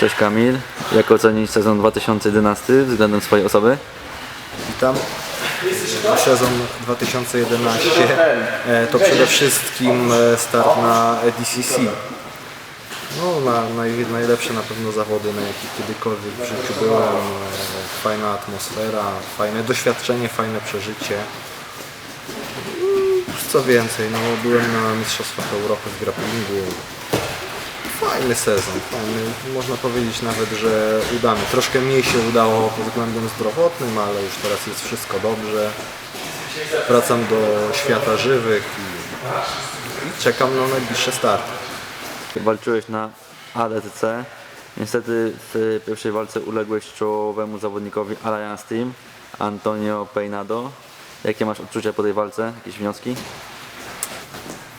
Cześć Kamil. Jak ocenić sezon 2011 względem swojej osoby? Witam. Sezon 2011 e, to przede wszystkim e, start na EDCC. No, na, naj, najlepsze na pewno zawody, na jakich kiedykolwiek w życiu byłem. E, Fajna atmosfera, fajne doświadczenie, fajne przeżycie. Mm, Co więcej, no, byłem na Mistrzostwach Europy w grapplingu. Fajny sezon, fajny, można powiedzieć nawet, że udany. Troszkę mniej się udało pod względem zdrowotnym, ale już teraz jest wszystko dobrze. Wracam do świata żywych i, i czekam na najbliższe starty. Walczyłeś na ADCC. Niestety w pierwszej walce uległeś czołowemu zawodnikowi Alliance Team, Antonio Peinado. Jakie masz odczucia po tej walce? Jakieś wnioski?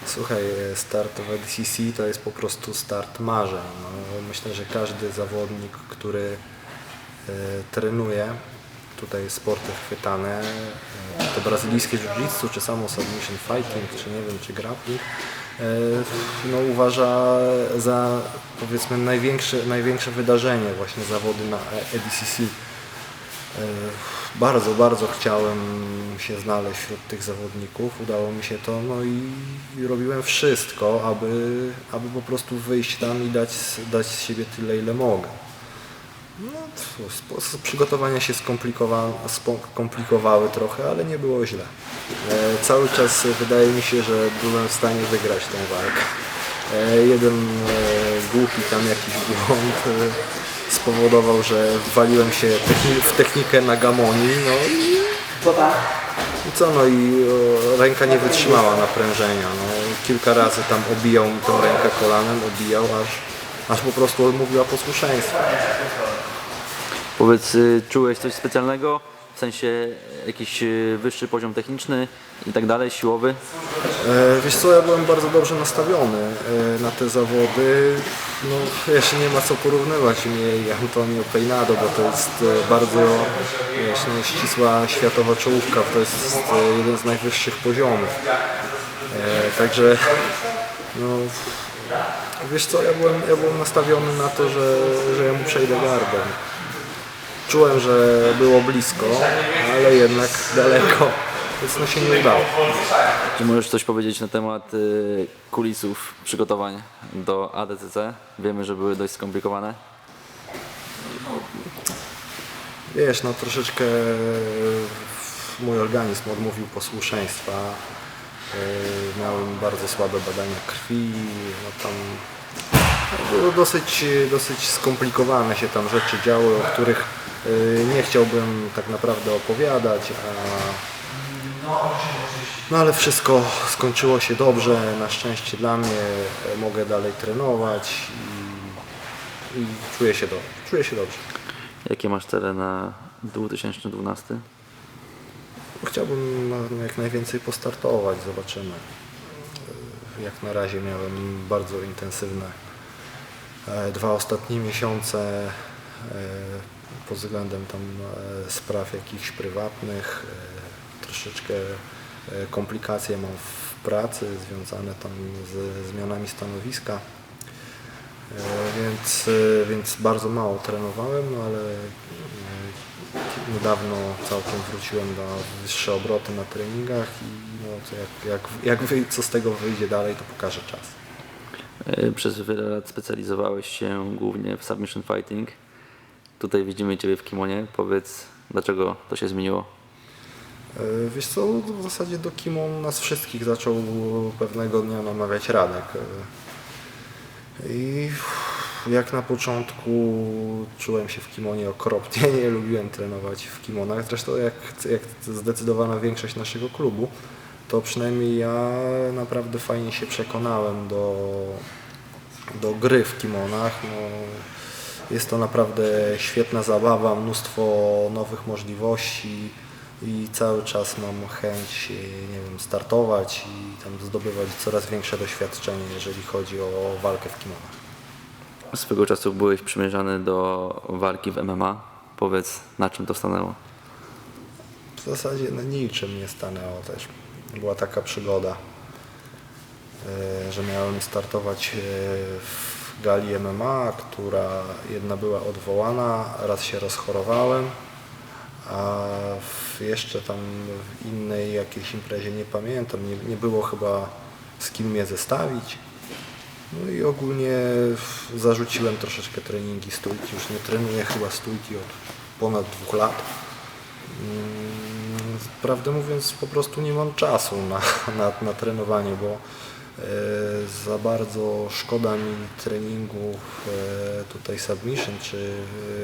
Słuchaj, start w EDCC to jest po prostu start marzeń. No, myślę, że każdy zawodnik, który e, trenuje tutaj sporty chwytane, e, to brazylijskie jiu-jitsu, czy samo submission fighting, czy nie wiem, czy grappling, e, no, uważa za powiedzmy największe, największe wydarzenie właśnie zawody na EDCC. E, Bardzo, bardzo chciałem się znaleźć wśród tych zawodników. Udało mi się to, no i, robiłem wszystko, aby, aby po prostu wyjść tam i dać, dać z siebie tyle, ile mogę. No, przygotowania się skomplikowa- skomplikowały trochę, ale nie było źle. E, cały czas wydaje mi się, że byłem w stanie wygrać tą walkę. E, jeden głupi tam jakiś błąd spowodował, że waliłem się techni- w technikę na gamoni, no i i co, no i o, ręka nie wytrzymała naprężenia. No, kilka razy tam obijał mi tą rękę kolanem, obijał, aż, aż po prostu odmówiła posłuszeństwa. Powiedz, y, czułeś coś specjalnego? W sensie jakiś y, wyższy poziom techniczny i tak dalej, siłowy? E, wiesz co, ja byłem bardzo dobrze nastawiony e, na te zawody. No, jeszcze nie ma co porównywać mnie i Antonio Peinado, bo to jest e, bardzo no, ścisła światowa czołówka, to jest jeden z najwyższych poziomów. Także no, wiesz co, ja byłem, ja byłem nastawiony na to, że, że ja mu przejdę gardę. Czułem, że było blisko, ale jednak daleko, więc no się nie udało. Czy możesz coś powiedzieć na temat y, kulisów przygotowań do ADCC? Wiemy, że były dość skomplikowane. Wiesz, no troszeczkę mój organizm odmówił posłuszeństwa. Yy, Miałem bardzo słabe badania krwi, no tam było dosyć, dosyć skomplikowane się tam rzeczy działy, o których yy, nie chciałbym tak naprawdę opowiadać, a no ale wszystko skończyło się dobrze, na szczęście dla mnie mogę dalej trenować i, i czuję się dobrze. Czuję się dobrze. Jakie masz cele na 2012? Chciałbym jak najwięcej postartować, zobaczymy. Jak na razie miałem bardzo intensywne e, dwa ostatnie miesiące e, pod względem tam e, spraw jakichś prywatnych. Troszeczkę komplikacje mam w pracy związane tam ze zmianami stanowiska. E, Więc, e, więc bardzo mało trenowałem, no ale e, niedawno całkiem wróciłem na wyższe obroty na treningach i no, jak, jak, jak co z tego wyjdzie dalej, to pokaże czas. Przez wiele lat specjalizowałeś się głównie w submission fighting. Tutaj widzimy Ciebie w kimonie. Powiedz, dlaczego to się zmieniło? E, Wiesz co, w zasadzie do Kimon nas wszystkich zaczął pewnego dnia namawiać Radek. E, I jak na początku czułem się w kimonie okropnie, nie lubiłem trenować w kimonach. Zresztą jak, jak zdecydowana większość naszego klubu, to przynajmniej ja naprawdę fajnie się przekonałem do, do gry w kimonach. No, jest to naprawdę świetna zabawa, mnóstwo nowych możliwości i cały czas mam chęć, e, nie wiem, startować i tam zdobywać coraz większe doświadczenie, jeżeli chodzi o walkę w kimonach. Swego czasu byłeś przymierzany do walki w MMA. Powiedz, na czym to stanęło? W zasadzie na niczym nie stanęło też. Była taka przygoda, e, że miałem startować e, w gali MMA, która jedna była odwołana, raz się rozchorowałem, a w jeszcze tam w innej jakiejś imprezie nie pamiętam, nie, nie było chyba z kim mnie zestawić. No i ogólnie zarzuciłem troszeczkę treningi stójki, już nie trenuję chyba stójki od ponad dwóch lat. Mm, Prawdę mówiąc, po prostu nie mam czasu na, na, na trenowanie, bo e, za bardzo szkoda mi treningów e, tutaj submission czy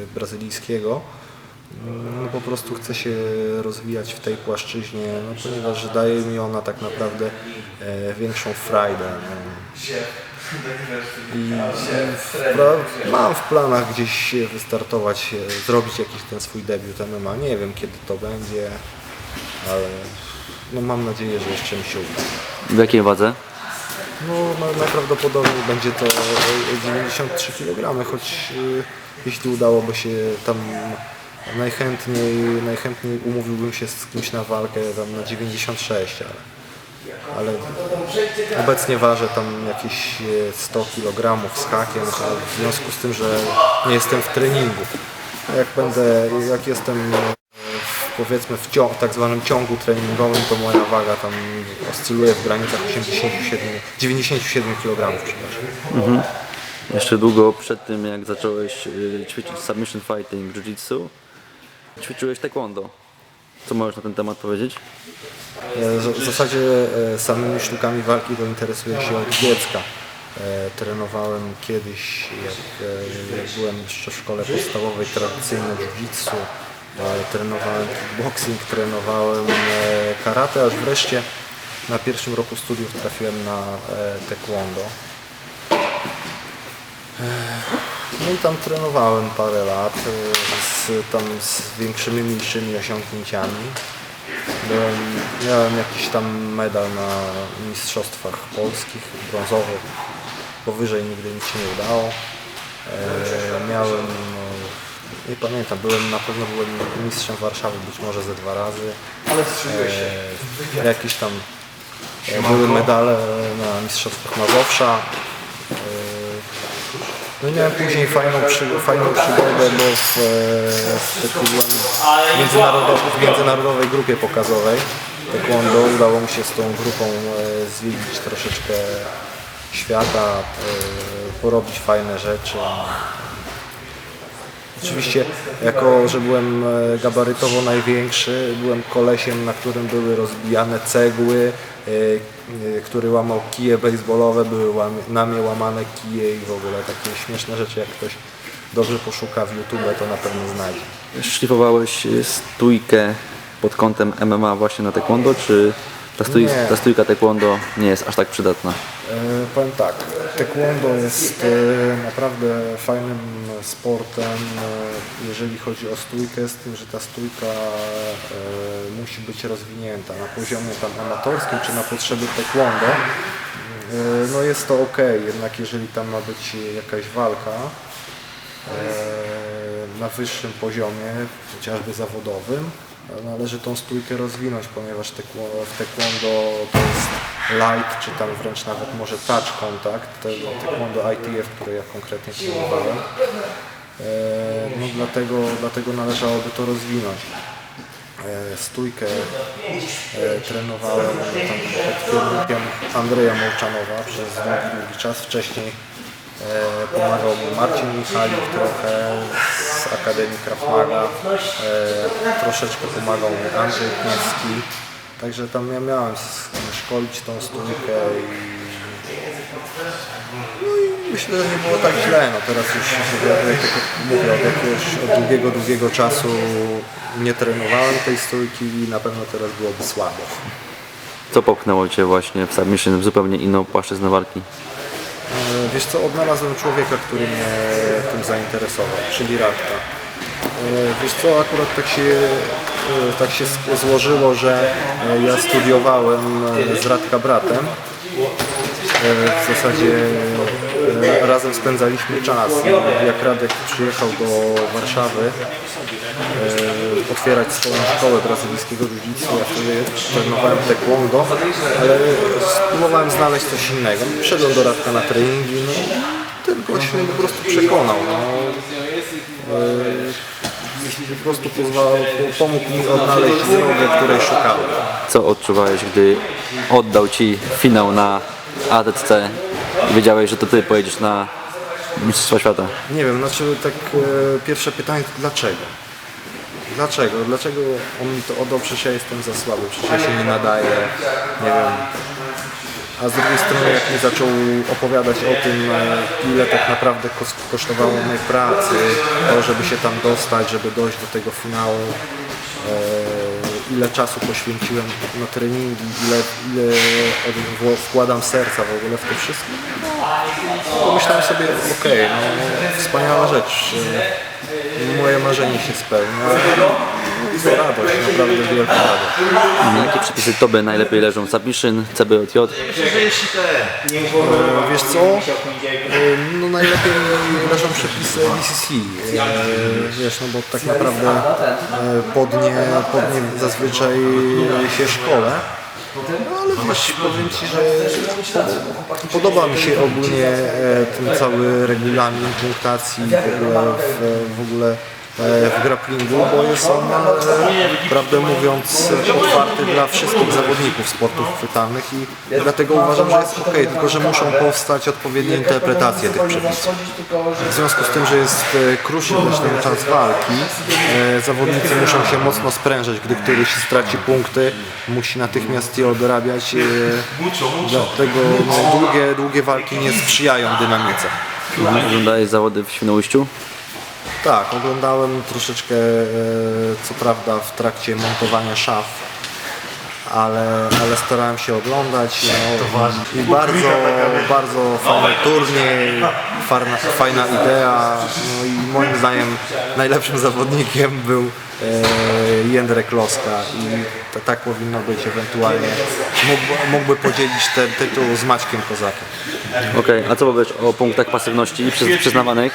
e, brazylijskiego. No, po prostu chcę się rozwijać w tej płaszczyźnie, no, ponieważ daje mi ona tak naprawdę e, większą frajdę. No. I mam w planach gdzieś wystartować, e, zrobić jakiś ten swój debiut MMA. Nie wiem kiedy to będzie, ale no mam nadzieję, że jeszcze mi się uda. W jakiej wadze? No na- najprawdopodobniej będzie to e, 93 kg, choć e, jeśli udałoby się tam najchętniej, najchętniej umówiłbym się z kimś na walkę tam na 96, ale, ale obecnie ważę tam jakieś e, 100 kg z hakiem, w związku z tym, że nie jestem w treningu. Jak będę, jak jestem e, w, powiedzmy w ciągu, tak zwanym ciągu treningowym, to moja waga tam oscyluje w granicach 87, 97 kg, przepraszam. Jeszcze długo przed tym, jak zacząłeś y, ćwiczyć submission fighting, jiu-jitsu, ćwiczyłeś taekwondo. Co możesz na ten temat powiedzieć? E, W zasadzie e, samymi sztukami walki to interesuję się od dziecka. E, Trenowałem kiedyś, jak, byłem jeszcze w szkole podstawowej, tradycyjne jiu-jitsu. Trenowałem kickboxing, trenowałem karate, aż wreszcie na pierwszym roku studiów trafiłem na taekwondo. No i tam trenowałem parę lat e, z, tam z większymi, mniejszymi osiągnięciami. Byłem, miałem jakiś tam medal na mistrzostwach polskich, brązowych. Powyżej nigdy nic się nie udało. E, miałem, no, nie pamiętam, byłem na pewno byłem mistrzem Warszawy, być może ze dwa razy. E, jakieś tam e, były medale na mistrzostwach Mazowsza. No miałem później fajną, przy, fajną przygodę, bo w, e, w byłem w, międzynarodowej, międzynarodowej grupie pokazowej taekwondo. Udało mi się z tą grupą e, zwiedzić troszeczkę świata, e, porobić fajne rzeczy. Oczywiście, jako że byłem e, gabarytowo największy, byłem kolesiem, na którym były rozbijane cegły, e, e, który łamał kije baseballowe, były na mnie łamane kije i w ogóle takie śmieszne rzeczy, jak ktoś dobrze poszuka w YouTube, to na pewno znajdzie. Szlifowałeś stójkę pod kątem MMA właśnie na taekwondo, czy ta, stój, ta stójka taekwondo nie jest aż tak przydatna? E, powiem tak, taekwondo jest e, naprawdę fajnym sportem, e, jeżeli chodzi o stójkę, z tym, że ta stójka e, musi być rozwinięta na poziomie tam amatorskim czy na potrzeby taekwondo. No jest to ok, jednak jeżeli tam ma być jakaś walka, na wyższym poziomie, chociażby zawodowym, należy tą stójkę rozwinąć, ponieważ w taekwondo to jest light, czy tam wręcz nawet może touch contact, tego taekwondo ITF, które ja konkretnie trenowałem. E, No dlatego, dlatego należałoby to rozwinąć. E, Stójkę e, trenowałem tam pod kierunkiem Andrzeja Mołczanowa przez długi, długi czas. Wcześniej pomagał mi Marcin Michalik trochę z Akademii Krav Maga. Troszeczkę pomagał mi Andrzej Kniewski. Także tam ja miałem szkolić tą stójkę i no i myślę, że nie było tak źle. No teraz już jak, mówię, od jakiegoś od długiego, długiego czasu nie trenowałem tej stójki i na pewno teraz byłoby słabo. Co popchnęło Cię właśnie w submission w zupełnie inną płaszczyznę walki? E, Wiesz co, odnalazłem człowieka, który mnie tym zainteresował, czyli Radka. E, Wiesz co, akurat tak się, tak się złożyło, że e, ja studiowałem e, z Radka bratem. W zasadzie razem spędzaliśmy czas. Jak Radek przyjechał do Warszawy otwierać swoją szkołę brazylijskiego jiu-jitsu, ja wtedy trenowałem taekwondo, ale spróbowałem znaleźć coś innego. Wszedłem do Radka na treningi, no ten gość mnie po prostu przekonał. No. Po prostu pozwalał, pomógł mi odnaleźć drogę, której szukałem. Co odczuwałeś, gdy oddał Ci finał na ADCC i wiedziałeś, że to Ty pojedziesz na Mistrzostwa Świata? Nie wiem, znaczy tak e, pierwsze pytanie, dlaczego? Dlaczego? Dlaczego on mi to oddał? Przecież ja jestem za słaby, przecież ja się nie nadaję, nie wiem. A z drugiej strony jak mi zaczął opowiadać o tym, e, ile tak naprawdę kos- kosztowało mnie pracy, to żeby się tam dostać, żeby dojść do tego finału, e, ile czasu poświęciłem na treningi, ile, ile wkładam serca w ogóle w to wszystko, pomyślałem sobie, okej, no wspaniała rzecz, moje marzenie się spełnia, to radość, naprawdę wielka radość. Jakie przepisy Tobie najlepiej leżą? Submission, CBJJ? E, Wiesz co, E, no najlepiej leżą przepisy DCC, E, wiesz, no bo tak naprawdę pod nie, pod nie zazwyczaj się szkole. No ale wiesz, powiem Ci, że podoba mi się ogólnie e, ten cały regulamin punktacji w ogóle w, w ogóle. e, w grapplingu, bo jest on, e, prawdę mówiąc, otwarty dla wszystkich zawodników sportów chwytalnych i dlatego uważam, że jest ok, tylko że muszą powstać odpowiednie interpretacje tych przepisów. W związku z tym, że jest e, kruszy ten czas walki, e, zawodnicy muszą się mocno sprężać, gdy któryś straci punkty, musi natychmiast je odrabiać, e, dlatego no, długie, długie walki nie sprzyjają dynamice. Oglądałeś zawody w Świnoujściu? Tak, oglądałem troszeczkę, e, co prawda w trakcie montowania szaf, ale, ale starałem się oglądać. No, I bardzo, bardzo fajny turniej, farna, fajna idea. No i moim zdaniem najlepszym zawodnikiem był e, Jędrek Loska i tak powinno być ewentualnie. Mógłby, mógłby podzielić ten tytuł z Maćkiem Kozakiem. Okej, a co powiesz o punktach pasywności przyz- przyznawanych?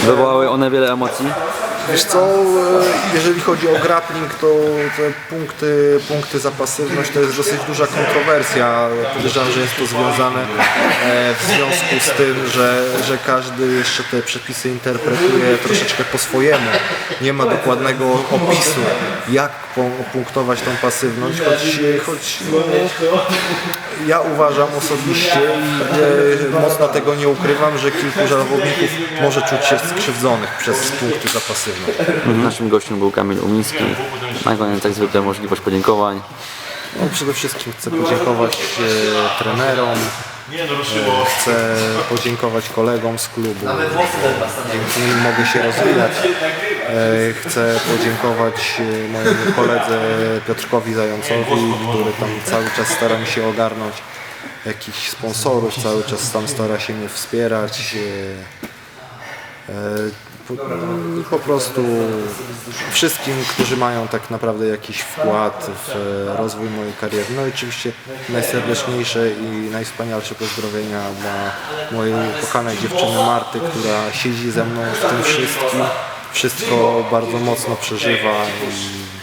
Wywołały one wiele emocji? Wiesz co, e, jeżeli chodzi o grappling, to te punkty, punkty za pasywność to jest dosyć duża kontrowersja. Podejrzewam, że jest to związane e, w związku z tym, że, że każdy jeszcze te przepisy interpretuje troszeczkę po swojemu. Nie ma dokładnego opisu, jak punktować tą pasywność, choć, choć ja uważam osobiście i mocno tego nie ukrywam, że kilku zawodników może czuć się skrzywdzonych przez punkty za pasywność. Naszym gościem był Kamil Umiński. Na koniec jak zwykle możliwość podziękowań. No, przede wszystkim chcę podziękować e, trenerom, e, chcę podziękować kolegom z klubu, dzięki nim mogę się rozwijać. E, chcę podziękować e, mojemu koledze Piotrkowi Zającowi, który tam cały czas stara mi się ogarnąć jakichś sponsorów, cały czas tam stara się mnie wspierać. e, e, Po, prostu wszystkim, którzy mają tak naprawdę jakiś wkład w rozwój mojej kariery. No i oczywiście najserdeczniejsze i najwspanialsze pozdrowienia dla mojej kochanej dziewczyny Marty, która siedzi ze mną w tym wszystkim. Wszystko bardzo mocno przeżywa i